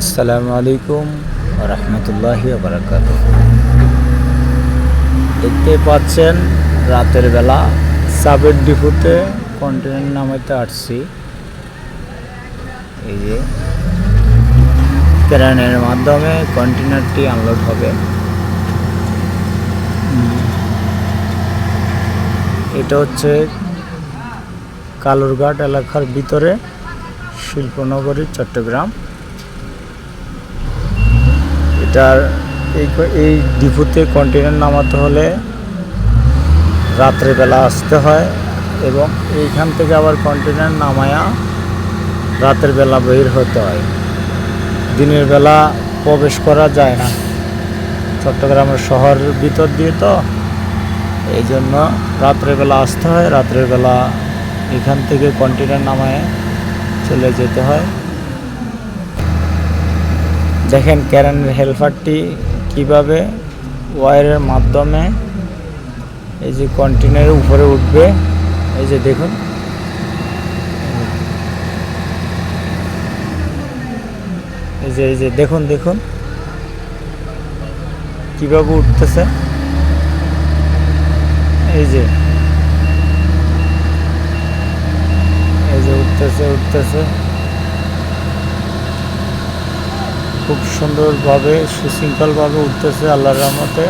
আসসালামু আলাইকুম রহমতুল্লাহি বারাকাত দেখতে পাচ্ছেন রাতের বেলা সাবের ডিপুতে কন্টেনার নামাইতে আসছি। এই যে ক্রেনের মাধ্যমে কন্টেনারটি আনলোড হবে। এটা হচ্ছে কালুরঘাট এলাকার ভিতরে শিল্পনগরী, চট্টগ্রাম। এটার এই এই ডিপুতে কন্টেনার নামাতে হলে রাত্রেবেলা আসতে হয় এবং এইখান থেকে আবার কন্টেনার নামায়া রাতের বেলা বের হতে হয়। দিনের বেলা প্রবেশ করা যায় না। চট্টগ্রামের শহরের ভিতর দিয়ে তো এই জন্য রাত্রেবেলা আসতে হয়, রাত্রের বেলা এখান থেকে কন্টেনার নামায় চলে যেতে হয়। দেখেন ক্যারেনের হেলপারটি কীভাবে ওয়ারের মাধ্যমে এই যে কন্টেনারের উপরে উঠবে। এই যে দেখুন। এই যে এই যে, দেখুন দেখুন। কীভাবে উঠতেছে? এই যে। এই যে উঠতেছে উঠতেছে। খুব সুন্দরভাবে, সুশৃঙ্খলভাবে উঠতেছে আল্লাহর রহমতে।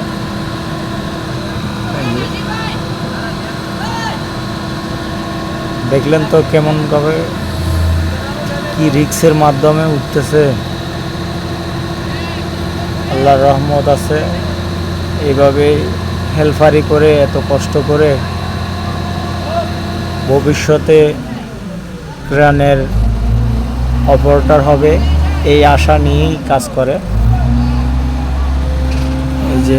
দেখলেন তো কেমনভাবে কি রিক্সের মাধ্যমে উঠতেছে। আল্লাহর রহমত আছে। এইভাবে হেলফারি করে, এত কষ্ট করে ভবিষ্যতে ক্রানের অপারেটর হবে। এই আশা নিয়েই কাজ করে। এই যে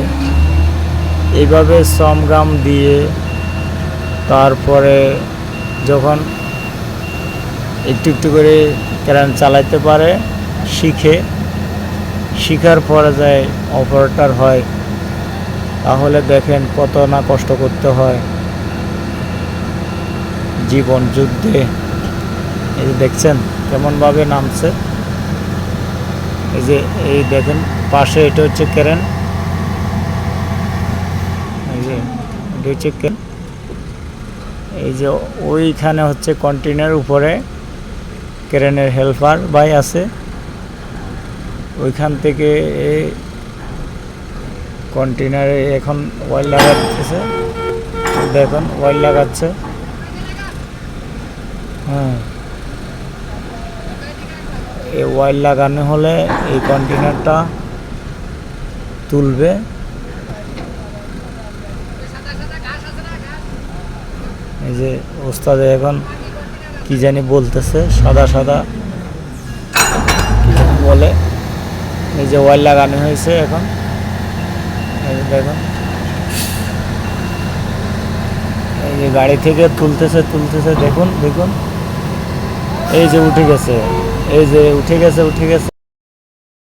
এইভাবে শ্রমগ্রাম দিয়ে তারপরে যখন একটু একটু করে ক্রেন চালাইতে পারে, শিখে, শিখার পরে যায় অপারেটার হয়, তাহলে দেখেন কত না কষ্ট করতে হয়। জীবন যুদ্ধে, এই দেখছেন কেমনভাবে নামছে। এই যে, এই দেখেন, পাশে এটা হচ্ছে ক্রেন এই যে, এটা হচ্ছে এই যে, ওইখানে হচ্ছে কন্টেনার উপরে ক্রেনের হেল্পার বাই আছে। ওইখান থেকে কন্টেনারে এখন ওয়াইল লাগাচ্ছে। দেখুন, ওয়াইল লাগাচ্ছে। হ্যাঁ। এই ওয়াইল লাগানো হলে এই কন্টেনারটা তুলবে। এই যে ওস্তাদে এখন কি জানি বলতেছে, সাদা সাদা বলে। এই যে ওয়াইল লাগানো হয়েছে এখন। দেখুন। এই যে গাড়ি থেকে তুলতেছে তুলতেছে, দেখুন দেখুন। এই যে উঠে গেছে। এই যে উঠে গেছে উঠে গেছে।